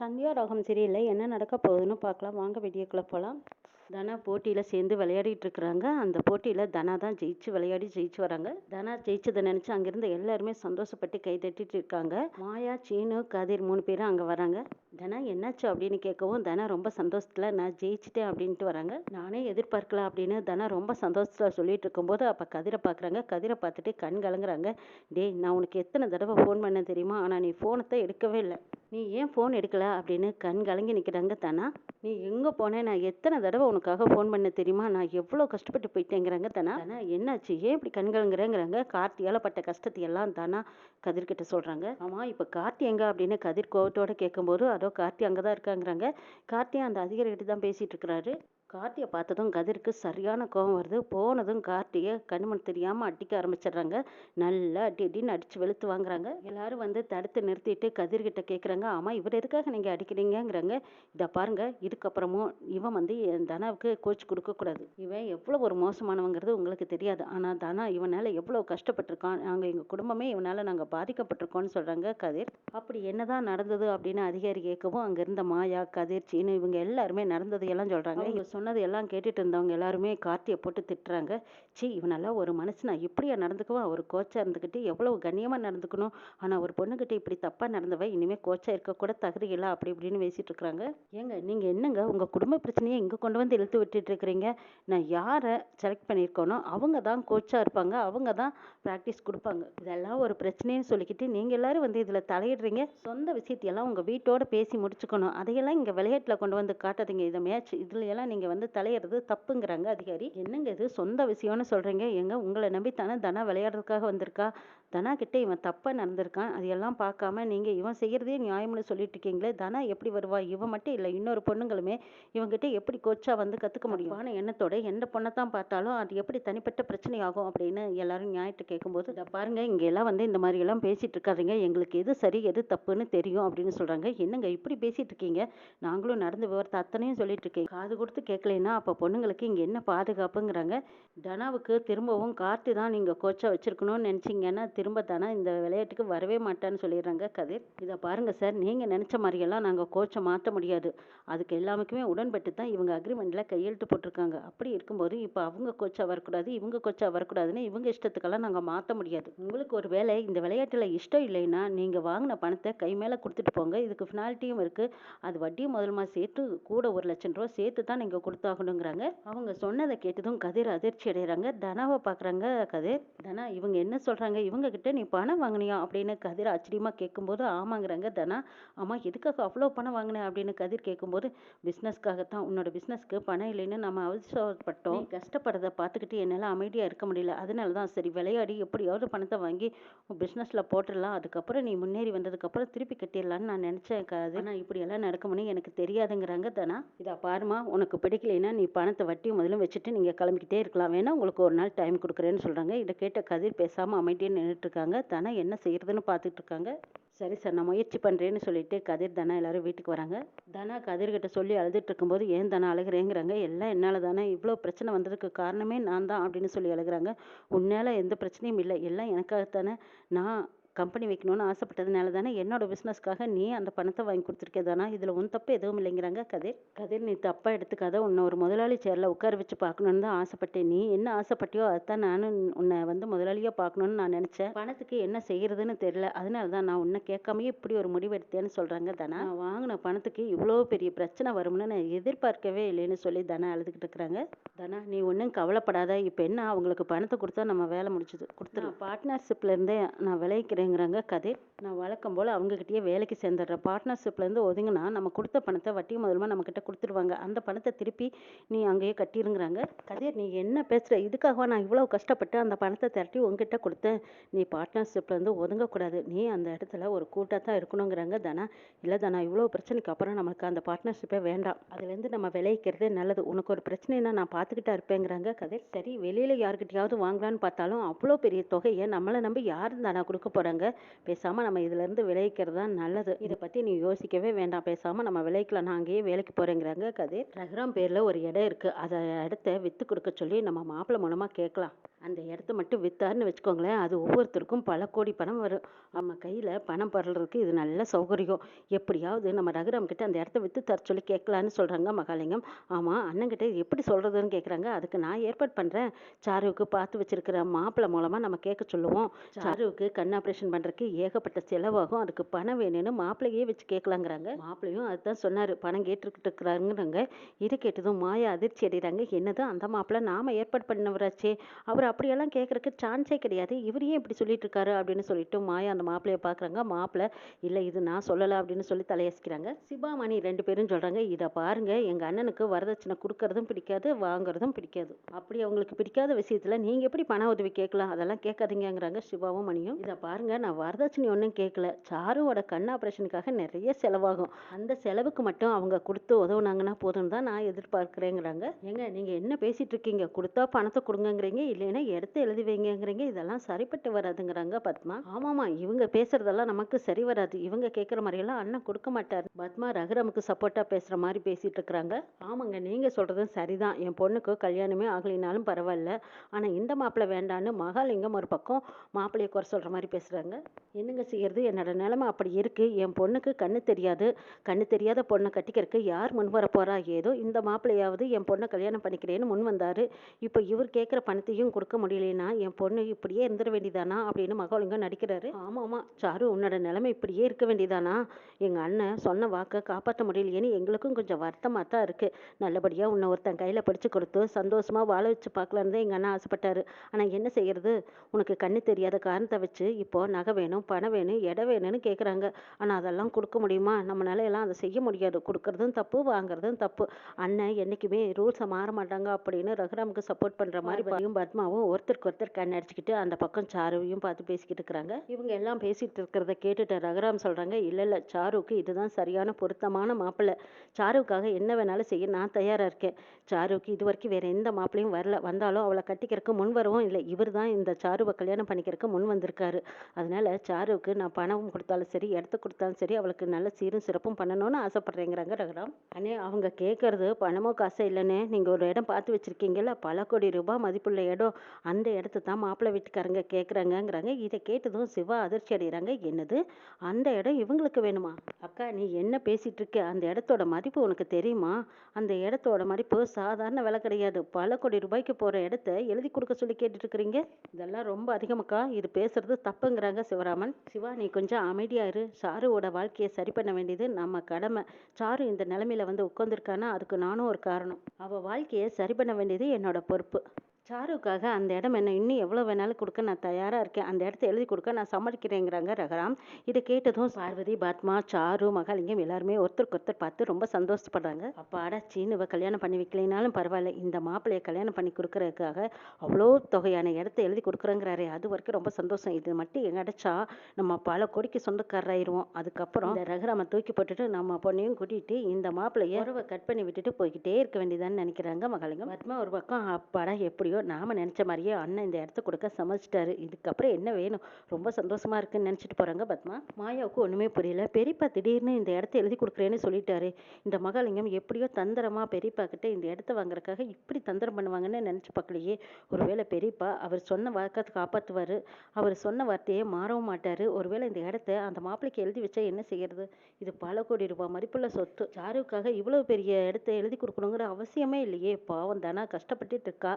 சந்தியா ராகம் சீரியலில். என்ன நடக்க போகுதுன்னு பார்க்கலாம். வாங்க வீடியோக்குள்ளே போகலாம் தனா போட்டியில் சேர்ந்து விளையாடிட்டு இருக்கிறாங்க. அந்த போட்டியில் தனா தான் ஜெயிச்சு விளையாடி ஜெயிச்சு வராங்க. தனா ஜெயிச்சதை நினச்சி அங்கேருந்து எல்லாருமே சந்தோஷப்பட்டு கை தட்டிட்டு இருக்காங்க. மாயா சீனு கதிர் மூணு பேரும் அங்கே வராங்க. தனா என்னாச்சு? அப்படின்னு கேட்கவும் தனா ரொம்ப சந்தோஷத்தில் நான் ஜெயிச்சிட்டேன் அப்படின்ட்டு வராங்க. நானே எதிர்பார்க்கல அப்படின்னு தனா ரொம்ப சந்தோஷத்தில் சொல்லிட்டு இருக்கும்போது அப்போ கதிரை பார்க்குறாங்க கதிரை பார்த்துட்டு கண் கலங்குறாங்க. டேய் நான் உனக்கு எத்தனை தடவை ஃபோன் பண்ண தெரியுமா? ஆனால் நீ ஃபோனத்தை எடுக்கவே இல்லை. நீ ஏன் ஃபோன் எடுக்கல? அப்படின்னு கண் கலங்கி நிற்கிறாங்க தனா. நீ எங்கே போனேன் நான் எத்தனை தடவை உனக்காக ஃபோன் பண்ண தெரியுமா? நான் எவ்வளோ கஷ்டப்பட்டு போயிட்டேங்கிறாங்க தானா. தானா என்னாச்சு? ஏன் இப்படி கண்கலங்கிறேங்கிறாங்க? கார்த்தியால் பட்ட கஷ்டத்தை எல்லாம் தானா கதிர்கிட்ட சொல்கிறாங்க ஆமாம் இப்போ கார்த்தி எங்கே அப்படின்னு கதிர் கோவத்தோடு கேட்கும்போது அதோ கார்த்தி அங்கே தான் இருக்காங்கிறாங்க. கார்த்தி அந்த அதிகாரிகிட்ட தான் பேசிகிட்டு இருக்கிறாரு. கார்த்தியை பார்த்ததும் கதிருக்கு சரியான கோபம் வருது. போனதும் கார்த்தியை கண்மண் தெரியாமல் அடிக்க ஆரம்பிச்சிடுறாங்க. நல்லா அடி அடின்னு அடித்து வெளுத்து வாங்குறாங்க. எல்லாரும் வந்து தடுத்து நிறுத்திட்டு கதிர்கிட்ட கேட்குறாங்க ஆமாம் இவர் எதுக்காக நீங்கள் அடிக்கிறீங்கங்கிறாங்க. இதை பாருங்க இதுக்கப்புறமும் இவன் வந்து என் தனாவுக்கு கோச் கொடுக்கக்கூடாது இவன் எவ்வளோ ஒரு மோசமானவங்கிறது உங்களுக்கு தெரியாது. ஆனால் தனா இவனால் எவ்வளோ கஷ்டப்பட்டிருக்கான். நாங்கள் எங்கள் குடும்பமே இவனால் நாங்கள் பாதிக்கப்பட்டிருக்கோம்னு சொல்கிறாங்க கதிர். அப்படி என்னதான் நடந்தது அப்படின்னு அதிகாரி கேட்கவும் அங்கே இருந்த மாயா கதிர் சீனு இவங்க எல்லாருமே நடந்ததையெல்லாம் சொல்கிறாங்க சொன்னது எல்லாம் கேட்டுட்டு இருந்தவங்க எல்லாருமே கார்த்தியை போட்டு திட்டுறாங்க. சி இவனெல்லாம் ஒரு மனுஷனா இப்படியா நடந்துக்குவான்? ஒரு கோச்சாக இருந்துக்கிட்டு எவ்வளவு கண்ணியமாக நடந்துக்கணும்? ஆனால் ஒரு பொண்ணுக்கிட்ட இப்படி தப்பாக நடந்தவன் இனிமேல் கோச்சாக இருக்கக்கூட தகுதி இல்லை அப்படி இப்படின்னு பேசிட்டு இருக்கிறாங்க ஏங்க நீங்கள் என்னங்க உங்கள் குடும்ப பிரச்சனையை இங்கே கொண்டு வந்து இழுத்து விட்டுட்டு இருக்கிறீங்க நான் யாரை செலக்ட் பண்ணியிருக்கோனோ அவங்க தான் கோச்சாக இருப்பாங்க. அவங்க தான் ப்ராக்டிஸ் கொடுப்பாங்க. இதெல்லாம் ஒரு பிரச்சனைன்னு சொல்லிக்கிட்டு நீங்கள் எல்லாரும் வந்து இதில் தலையிடுறீங்க. சொந்த விஷயத்தையெல்லாம் உங்கள் வீட்டோட பேசி முடிச்சுக்கணும். அதையெல்லாம் இங்கே விளையாட்டில் கொண்டு வந்து காட்டாதீங்க. இதை மேட்ச் இதுல எல்லாம் நீங்கள் வந்து தலையிடுறது தப்புங்கிறாங்க அதிகாரி. என்னங்க இது? சொந்த விஷயம்னு சொல்கிறீங்க எங்க உங்களை நம்பி தானே தனா விளையாடுறதுக்காக வந்திருக்கா? தனா கிட்ட இவன் தப்பாக நடந்திருக்கான். அதையெல்லாம் பார்க்காம நீங்கள் இவன் செய்கிறதே நியாயம்னு சொல்லிட்டு இருக்கீங்களே தனா எப்படி வருவா? இவன் மட்டும் இல்லை இன்னொரு பொண்ணுங்களுமே இவங்கிட்ட எப்படி கோச்சா வந்து கற்றுக்க முடியும்? ஆனால் எண்ணத்தோட எந்த பொண்ணை தான் பார்த்தாலும் அது எப்படி தனிப்பட்ட பிரச்சனை ஆகும் அப்படின்னு எல்லாரும் நியாயத்தை கேட்கும்போது இதை பாருங்க இங்க எல்லாம் வந்து இந்த மாதிரி எல்லாம் பேசிட்டு இருக்காதீங்க. எங்களுக்கு எது சரி எது தப்புன்னு தெரியும் அப்படின்னு சொல்றாங்க. என்னங்க இப்படி பேசிட்டு இருக்கீங்க? நாங்களும் நடந்த விவரத்தை அத்தனையும் சொல்லிட்டு இருக்கேன். காது கொடுத்து கேட்கலைன்னா அப்போ பொண்ணுங்களுக்கு இங்கே என்ன பாதுகாப்புங்கிறாங்க? தனாவுக்கு திரும்பவும் கார்த்தி தான் நீங்கள் கோச்சா வச்சிருக்கணும்னு நினச்சிங்கன்னா திரும்ப தானே இந்த விளையாட்டுக்கு வரவே மாட்டான்னு சொல்லிடுறாங்க கதிர். இதை பாருங்கள் சார் நீங்கள் நினச்ச மாதிரியெல்லாம் நாங்கள் கோச்சை மாற்ற முடியாது. அதுக்கு எல்லாமுக்குமே உடன்பட்டு தான் இவங்க அக்ரிமெண்ட்டில் கையெழுத்து போட்டிருக்காங்க. அப்படி இருக்கும்போது இப்போ அவங்க கோச்சாக வரக்கூடாது இவங்க கோச்சாக வரக்கூடாதுன்னு இவங்க இஷ்டத்துக்கெல்லாம் நாங்கள் மாற்ற முடியாது. உங்களுக்கு ஒரு வேலை இந்த விளையாட்டில் இஷ்டம் இல்லைன்னா நீங்கள் வாங்கின பணத்தை கை மேலே கொடுத்துட்டு போங்க. இதுக்கு ஃபினால்ட்டியும் இருக்குது அது வட்டியும் முதலுமா சேர்த்து கூட ஒரு லட்சம் ரூபா சேர்த்து தான் நீங்கள் கொடுத்தாகணுங்கிறாங்க. அவங்க சொன்னதை கேட்டதும் கதிர் அதிர்ச்சி அடைகிறாங்க. தனாவை பார்க்குறாங்க கதிர். தனா இவங்க என்ன சொல்கிறாங்க இவங்க கிட்ட நீ பணம் வாங்கினியா? அப்படின்னு கதிர் ஆச்சரியமாக கேட்கும்போது ஆமாங்கிறாங்க தனா. ஆமாம் எதுக்காக அவ்வளோ பணம் வாங்கினேன் அப்படின்னு கதிர் கேட்கும்போது பிஸ்னஸ்க்காகத்தான் உன்னோட பிஸ்னஸ்க்கு பணம் இல்லைன்னு நம்ம அவசரப்பட்டோம். கஷ்டப்படுறத பார்த்துக்கிட்டு என்னால் அமைதியாக இருக்க முடியல. அதனால தான் சரி விளையாடி எப்படியாவது பணத்தை வாங்கி பிஸ்னஸில் போட்டுடலாம். அதுக்கப்புறம் நீ முன்னேறி வந்ததுக்கப்புறம் திருப்பி கட்டிடலான்னு நான் நினச்சேன் கதிர். ஆனால் இப்படியெல்லாம் நடக்கும்னு எனக்கு தெரியாதுங்கிறாங்க தனா. இதா பாருமா உனக்கு பிடிக்கலைன்னா நீ பணத்தை வட்டியும் முதல்ல வச்சுட்டு நீங்கள் கிளம்பிக்கிட்டே இருக்கலாம். வேணா உங்களுக்கு ஒரு நாள் டைம் கொடுக்குறேன்னு சொல்கிறாங்க இதை கேட்ட கதிர் பேசாமல் அமைதியாக நின்றுட்டு இருக்காங்க தனா என்ன செய்யறதுன்னு பார்த்துட்டு இருக்காங்க சரி சார் நான் முயற்சி பண்ணுறேன்னு சொல்லிட்டு கதிர் தனா எல்லாரும் வீட்டுக்கு வராங்க. தனா கதிர்கிட்ட சொல்லி அழுதுட்டு இருக்கும்போது ஏன் தனா அழுகிறேங்கிறாங்க? எல்லாம் என்னால் தானே இவ்வளோ பிரச்சனை வந்ததுக்கு காரணமே நான் தான் அப்படின்னு சொல்லி அழுகிறாங்க. உன்னால் எந்த பிரச்சனையும் இல்லை. எல்லாம் எனக்காகத்தானே? நான் கம்பெனி வைக்கணும்னு ஆசைப்பட்டதுனால தானே என்னோட பிஸ்னஸ்க்காக நீ அந்த பணத்தை வாங்கி கொடுத்துருக்கே? தானா இதில் உன் தப்பு எதுவும் இல்லைங்கிறாங்க கதிர். கதிர் நீ தப்பாக எடுத்துக்காத உன்னை ஒரு முதலாளி சேரில் உட்கார வச்சு பார்க்கணுன்னு தான் ஆசைப்பட்டேன். நீ என்ன ஆசைப்பட்டியோ அதுதான் நானும் உன்னை வந்து முதலாளியாக பார்க்கணுன்னு நான் நினச்சேன். பணத்துக்கு என்ன செய்யறதுன்னு தெரியல. அதனால தான் நான் உன்னை கேட்காமயே இப்படி ஒரு முடிவு எடுத்தேன்னு சொல்கிறாங்க தனா. நான் வாங்கின பணத்துக்கு இவ்வளோ பெரிய பிரச்சனை வரும்னு நான் எதிர்பார்க்கவே இல்லைன்னு சொல்லி தனா அழுதுகிட்டு இருக்கிறாங்க. தனா நீ ஒன்றும் கவலைப்படாத. இப்போ என்ன? அவங்களுக்கு பணத்தை கொடுத்தா நம்ம வேலை முடிச்சுது கொடுத்துரு. பார்ட்னர்ஷிப்லேருந்தே நான் விளைவிக்கிறேங்கிறாங்க கதிர். நான் வழக்கம் போல் அவங்கக்கிட்டயே வேலைக்கு சேர்ந்துடுறேன். பார்ட்னர்ஷிப்லேருந்து ஒதுங்கினா நம்ம கொடுத்த பணத்தை வட்டி முதலமாக நம்மக்கிட்ட கொடுத்துருவாங்க. அந்த பணத்தை திருப்பி நீ அங்கேயே கட்டிருங்கிறாங்க. கதிர் நீ என்ன பேசுகிற இதுக்காக நான் இவ்வளோ கஷ்டப்பட்டு அந்த பணத்தை திரட்டி உங்ககிட்ட கொடுத்தேன். நீ பார்ட்னர்ஷிப்லேருந்து ஒதுங்கக்கூடாது. நீ அந்த இடத்துல ஒரு கூட்டாக தான் இருக்கணுங்கிறாங்க தானா. இல்லை தானா இவ்வளோ பிரச்சனைக்கு அப்புறம் நமக்கு அந்த பார்ட்னர்ஷிப்பே வேண்டாம். அதுலேருந்து நம்ம விளைவிக்கிறதே நல்லது. உனக்கு ஒரு பிரச்சனைனா நான் பார்த்துக்கிட்டா இருப்பேங்கிறாங்க கதிர். சரி வெளியில் யாருக்கிட்டையாவது வாங்கலான்னு பார்த்தாலும் அவ்வளோ பெரிய தொகையை நம்மளை நம்பி யாரும் தானா கொடுக்க போகிறா சொல்கிறாங்க பேசாமல் நம்ம இதுலேருந்து விளைவிக்கிறது தான் நல்லது. இதை பற்றி நீ யோசிக்கவே வேண்டாம். பேசாமல் நம்ம விளைவிக்கலாம் நான் அங்கேயே வேலைக்கு போகிறேங்கிறாங்க கதிர். ரகுராம் பேரில் ஒரு இடம் இருக்குது அதை இடத்த விற்று கொடுக்க சொல்லி நம்ம மாப்பிள்ளை மூலமாக கேட்கலாம். அந்த இடத்த மட்டும் விற்றாருன்னு வச்சுக்கோங்களேன் அது ஒவ்வொருத்தருக்கும் பல கோடி பணம் வரும். நம்ம கையில் பணம் படுறதுக்கு இது நல்ல சௌகரியம். எப்படியாவது நம்ம ரகுராம் கிட்ட அந்த இடத்த விற்று தர சொல்லி கேட்கலான்னு சொல்கிறாங்க மகாலிங்கம். ஆமாம் அண்ணன்கிட்ட எப்படி சொல்கிறதுன்னு கேட்குறாங்க அதுக்கு நான் ஏற்பாடு பண்ணுறேன் சாருவுக்கு பார்த்து வச்சிருக்கிற மாப்பிள்ளை மூலமாக நம்ம கேட்க சொல்லுவோம். சாருவுக்கு கண் ஆப்ரேஷன் பண்ணுறதுக்கு ஏகப்பட்ட செலவாகும். அதுக்கு பணம் வேணும்னு மாப்பிள்ளையே வச்சு கேட்கலாங்கிறாங்க. மாப்பிள்ளையும் அதுதான் சொன்னார். பணம் கேட்டுக்கிட்டு இருக்கிறாங்கிறாங்க இதை கேட்டதும் மாயா அதிர்ச்சி அடைகிறாங்க. என்னதான் அந்த மாப்பிள்ளை நாம ஏற்பாடு பண்ணவராச்சே. அவர் அப்படியெல்லாம் கேட்குறக்கு சான்ஸே கிடையாது. இவர் ஏன் இப்படி சொல்லிட்டு இருக்காரு அப்படின்னு சொல்லிட்டு மாயா அந்த மாப்பிள்ளையை பார்க்குறாங்க. மாப்பிள்ளை இல்லை இது நான் சொல்லலை அப்படின்னு சொல்லி தலையசிக்கிறாங்க. சிபாமணி ரெண்டு பேரும் சொல்கிறாங்க இதை பாருங்க. எங்கள் அண்ணனுக்கு வரதட்சணை கொடுக்கறதும் பிடிக்காது வாங்குறதும் பிடிக்காது. அப்படி அவங்களுக்கு பிடிக்காத விஷயத்தில் நீங்கள் எப்படி பண உதவி கேட்கலாம்? அதெல்லாம் கேட்காதீங்கிறாங்க சிவாவும் மணியும். இதை பாருங்க நான் வரதட்சணை ஒன்றும் கேட்கல சாருவோட கண் ஆப்ரேஷனுக்காக நிறைய செலவாகும். அந்த செலவுக்கு மட்டும் அவங்க கொடுத்து உதவுனாங்கன்னா போதும் தான் நான் எதிர்பார்க்குறேங்கிறாங்க. ஏங்க நீங்கள் என்ன பேசிட்டு இருக்கீங்க? கொடுத்தா பணத்தை கொடுங்கங்கிறீங்க இல்லைன்னா இடத்த எழுதி வைங்கங்கிறீங்க இதெல்லாம் சரிப்பட்டு வராதுங்கிறாங்க பத்மா. ஆமாமா இவங்க பேசுறதெல்லாம் நமக்கு சரி வராது. இவங்க கேட்குற மாதிரியெல்லாம் அண்ணன் கொடுக்க மாட்டார். பத்மா ரகுரமுக்கு சப்போர்ட்டாக பேசுகிற மாதிரி பேசிட்டு இருக்கிறாங்க. ஆமாங்க நீங்கள் சொல்கிறதும் சரிதான். என் பொண்ணுக்கு கல்யாணமே ஆகலினாலும் பரவாயில்ல. ஆனால் இந்த மாப்பிள்ளை வேண்டான்னு மகாலிங்கம் ஒரு பக்கம் மாப்பிள்ளையை குறை சொல்கிற மாதிரி பேசுறாங்க என்னங்க செய்யறது? என்னோட நிலமை அப்படி இருக்கு. என் பொண்ணுக்கு கண்ணு தெரியாது. கண்ணு தெரியாத பொண்ணை கட்டிக்கிறதுக்கு யார் முன் வர ஏதோ இந்த மாப்பிள்ளையாவது என் பொண்ணை கல்யாணம் பண்ணிக்கிறேன்னு முன் வந்தாரு. இப்போ இவர் கேட்குற பணத்தையும் கொடுக்க முடியலன்னா என் பொண்ணு இப்படியே இருந்துட வேண்டியதானா? அப்படின்னு மகாலிங்கம் நடிக்கிறாரு. ஆமாம் ஆமாம் சாரு உன்னோட நிலைமை இப்படியே இருக்க வேண்டியதானா? எங்க அண்ணன் சொன்ன வாக்கை காப்பாற்ற முடியலையேன்னு எங்களுக்கும் கொஞ்சம் வருத்தமாக தான் இருக்கு. நல்லபடியா உன்னை ஒருத்தன் கையில படிச்சு கொடுத்து சந்தோஷமா வாழ வச்சு பார்க்கலான்னு தான் எங்க அண்ணன் ஆசைப்பட்டாரு. ஆனா என்ன செய்யறது? உனக்கு கண்ணு தெரியாத காரணத்தை வச்சு இப்போ நகை வேணும் பணம் வேணும் இடம் வேணும்னு கேட்குறாங்க ஆனா அதெல்லாம் கொடுக்க முடியுமா? நம்மளால எல்லாம் அதை செய்ய முடியாது. கொடுக்கறதும் தப்பு வாங்குறதும் தப்பு. அண்ணன் என்னைக்குமே ரூல்ஸை மாற மாட்டாங்க அப்படின்னு ரகுராமுக்கு சப்போர்ட் பண்ற மாதிரி பார்வதியும் பத்மாவும் ஒருத்தருக்கு ஒருத்தர் கண் அடிச்சுக்கிட்டு அந்த பக்கம் சாருவையும் பார்த்து பேசிக்கிட்டு இருக்கிறாங்க. இவங்க எல்லாம் பேசிட்டு இருக்கிறத கேட்டுட்டு ரகுராம் சொல்றாங்க இல்ல இல்ல சாருவுக்கு இதுதான் சரியான பொருத்தமான மாப்பிள்ளை. சாருவுக்காக என்ன வேணாலும் செய்ய நான் தயாரா இருக்கேன். சாருவுக்கு இது வரைக்கும் வேற எந்த மாப்பிள்ளையும் வரல. வந்தாலும் அவளை கட்டிக்கிறதுக்கு முன் வரவும் இல்லை. இவர் தான் இந்த சாருவை கல்யாணம் பண்ணிக்கிறதுக்கு முன் வந்திருக்காரு. அதனால சாருவுக்கு நான் பணம் கொடுத்தாலும் சரி இடத்த கொடுத்தாலும் சரி அவளுக்கு நல்ல சீரும் சிறப்பும் பண்ணணும்னு ஆசைப்படுறேங்கிறாங்க ரகுராம். அண்ணே அவங்க கேட்கறது பணமோ காசோ இல்லைண்ணே. நீங்கள் ஒரு இடம் பார்த்து வச்சிருக்கீங்கல்ல பல கோடி ரூபாய் மதிப்புள்ள இடம். அந்த இடத்த தான் மாப்பிள்ளை வீட்டுக்காரங்க கேட்குறாங்கங்கிறாங்க இதை கேட்டதும் சிவா அதிர்ச்சி அடைகிறாங்க. என்னது? அந்த இடம் இவங்களுக்கு வேணுமா? அக்கா நீ என்ன பேசிகிட்டு இருக்க? அந்த இடத்தோட மதிப்பு உனக்கு தெரியுமா? அந்த இடத்தோட மதிப்பு சாதாரண விலை கிடையாது. பல கோடி ரூபாய்க்கு போகிற இடத்த எழுதி கொடுக்க சொல்லி கேட்டுட்ருக்குறீங்க இதெல்லாம் ரொம்ப அதிகமாக்கா இது பேசுகிறது தப்புங்கிறாங்க சிவராமன் சிவா நீ கொஞ்சம் அமைதியாக இரு. சாருவோட வாழ்க்கையை சரி பண்ண வேண்டியது நம்ம கடமை. சாரு இந்த நிலமையில வந்து உட்காந்துருக்கானா அதுக்கு நானும் ஒரு காரணம். அவள் வாழ்க்கையை சரி பண்ண வேண்டியது என்னோட பொறுப்பு. சாருக்காக அந்த இடம் என்ன? இன்னும் எவ்வளோ வேணாலும் கொடுக்க நான் தயாராக இருக்கேன். அந்த இடத்த எழுதி கொடுக்க நான் சம்மதிக்கிறேங்கிறாங்க ரகராம். இதை கேட்டதும் பார்வதி பாத்மா சாரு மகாலிங்கம் எல்லாருமே ஒருத்தருக்கு ஒருத்தர் பார்த்து ரொம்ப சந்தோஷப்படுறாங்க. அப்பாடா சீனுவை கல்யாணம் பண்ணி வைக்கலைனாலும் பரவாயில்ல. இந்த மாப்பிள்ளையை கல்யாணம் பண்ணி கொடுக்குறதுக்காக அவ்வளோ தொகையான இடத்த எழுதி கொடுக்குறேங்கிறாரே. அது வரைக்கும் ரொம்ப சந்தோஷம். இது மட்டும் எங்க நம்ம பல கோடிக்கு சொந்தக்காரராயிருவோம். அதுக்கப்புறம் இந்த ரகராமை தூக்கி போட்டுட்டு நம்ம பொண்ணையும் கூட்டிகிட்டு இந்த மாப்பிள்ளையை உறவை கட் பண்ணி விட்டுட்டு போய்கிட்டே இருக்க வேண்டியதான்னு நினைக்கிறாங்க மகாலிங்கம். பத்மா ஒரு பக்கம் அப்பாடா எப்படியோ நாம நினைச்ச மாதிரியே அண்ணன் இந்த இடத்த கொடுக்க சமைச்சிட்டாரு இதுக்கப்புறம் என்ன வேணும்? ரொம்ப சந்தோஷமா இருக்குன்னு நினைச்சிட்டு போறாங்க பத்மா. மாயாவுக்கு ஒண்ணுமே புரியல. பெரியப்பா திடீர்னு இந்த இடத்த எழுதி கொடுக்குறேன்னு சொல்லிட்டாரு. இந்த மகாலிங்கம் எப்படியோ தந்திரமா பெரியப்பா கிட்ட இந்த இடத்த வாங்குறதுக்காக இப்படி தந்திரம் பண்ணுவாங்கன்னு நினைச்சு பார்க்கலையே. ஒருவேளை பெரியப்பா அவர் சொன்ன வாக்கத்தை காப்பாத்துவாரு. அவர் சொன்ன வார்த்தையை மாறவும் மாட்டாரு. ஒருவேளை இந்த இடத்த அந்த மாப்பிள்ளைக்கு எழுதி வச்சா என்ன செய்யறது? இது பல கோடி ரூபாய் மதிப்புள்ள சொத்து. சாருவுக்காக இவ்வளவு பெரிய இடத்த எழுதி கொடுக்கணுங்கிற அவசியமே இல்லையே. பாவம் தானா கஷ்டப்பட்டுட்டு இருக்கா.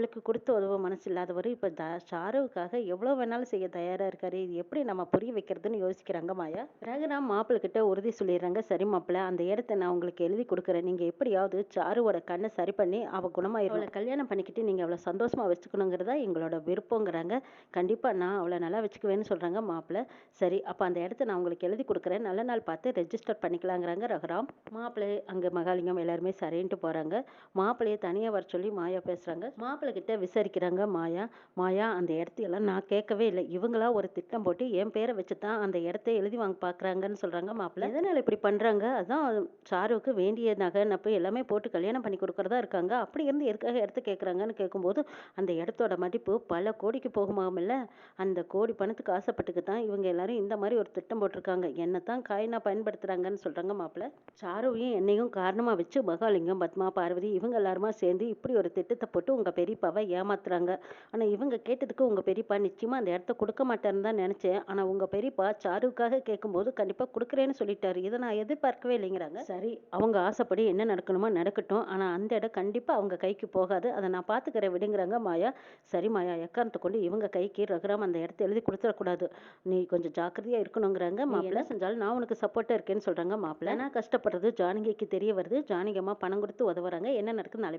அவளுக்கு கொடுத்து உதவ மனசு இல்லாதவர் இப்போ த சாருவுக்காக எவ்வளோ வேணாலும் செய்ய தயாராக இருக்காரு. இது எப்படி நம்ம புரிய வைக்கிறதுன்னு யோசிக்கிறாங்க மாயா. ரகுராம் மாப்பிள்ளைகிட்ட உறுதி சொல்லிடுறாங்க. சரி மாப்பிள்ள அந்த இடத்த நான் உங்களுக்கு எழுதி கொடுக்குறேன். நீங்கள் எப்படியாவது சாருவோட கண்ணை சரி பண்ணி அவள் குணமாயிரும். அவளை கல்யாணம் பண்ணிக்கிட்டு நீங்கள் அவளை சந்தோஷமாக வச்சுக்கணுங்கிறதா எங்களோட விருப்பங்கிறாங்க. கண்டிப்பாக நான் அவளை நல்லா வச்சுக்குவேன்னு சொல்கிறாங்க மாப்பிள்ளை. சரி அப்போ அந்த இடத்த நான் உங்களுக்கு எழுதி கொடுக்குறேன். நல்ல நாள் பார்த்து ரெஜிஸ்டர் பண்ணிக்கலாங்கிறாங்க ரகுராம். மாப்பிள்ளை அங்கே மகாலிங்கம் எல்லாருமே சரின்ட்டு போகிறாங்க மாப்பிள்ளையை தனியாக வர சொல்லி மாயா பேசுகிறாங்க மாப்பிள்ளை மாப்பிள்ளைகிட்ட விசாரிக்கிறாங்க மாயா. மாயா அந்த இடத்தையெல்லாம் நான் கேட்கவே இல்லை. இவங்களா ஒரு திட்டம் போட்டு என் பேரை வச்சு தான் அந்த இடத்த எழுதி வாங்க பார்க்குறாங்கன்னு சொல்கிறாங்க மாப்பிள்ளை. எதனால் இப்படி பண்ணுறாங்க அதான் சாருவுக்கு வேண்டிய நகை நப்பு எல்லாமே போட்டு கல்யாணம் பண்ணி கொடுக்குறதா இருக்காங்க. அப்படி இருந்து எதுக்காக இடத்த கேட்குறாங்கன்னு கேட்கும்போது அந்த இடத்தோட மதிப்பு பல கோடிக்கு போகுமாமில்ல அந்த கோடி பணத்துக்கு ஆசைப்பட்டுக்கு தான் இவங்க எல்லாரும் இந்த மாதிரி ஒரு திட்டம் போட்டிருக்காங்க. என்ன தான் காயினாக பயன்படுத்துகிறாங்கன்னு சொல்கிறாங்க மாப்பிள்ளை. சாருவையும் என்னையும் காரணமாக வச்சு மகாலிங்கம் பத்மா பார்வதி இவங்க எல்லாருமா சேர்ந்து இப்படி ஒரு திட்டத்தை போட்டு உங்கள் பெரியப்பாவை ஏமாத்துறாங்க. ஆனால் இவங்க கேட்டதுக்கு உங்கள் பெரியப்பா நிச்சயமாக அந்த இடத்த கொடுக்க மாட்டேன்னு தான் நினச்சேன். ஆனால் உங்கள் பெரியப்பா சாருவுக்காக கேட்கும்போது கண்டிப்பாக கொடுக்குறேன்னு சொல்லிட்டாரு. இதை நான் எதிர்பார்க்கவே இல்லைங்கிறாங்க. சரி அவங்க ஆசைப்படி என்ன நடக்கணுமோ நடக்கட்டும். ஆனால் அந்த இடம் கண்டிப்பாக அவங்க கைக்கு போகாது. அதை நான் பார்த்துக்கிறேன் விடுங்கிறாங்க மாயா. சரி மாயா எக்காரணத்தை கொண்டு இவங்க கைக்கு ரகுராம் அந்த இடத்த எழுதி கொடுத்துடக்கூடாது. நீ கொஞ்சம் ஜாக்கிரதையாக இருக்கணுங்கிறாங்க மாப்பிள்ளை. செஞ்சாலும் நான் உனக்கு சப்போர்ட்டாக இருக்கேன்னு சொல்கிறாங்க மாப்பிள்ளை. நான் கஷ்டப்படுறது ஜானகிக்கு தெரிய வருது. ஜானகி அம்மா பணம் கொடுத்து உதவுறாங்க. என்ன நடக்குது நாளை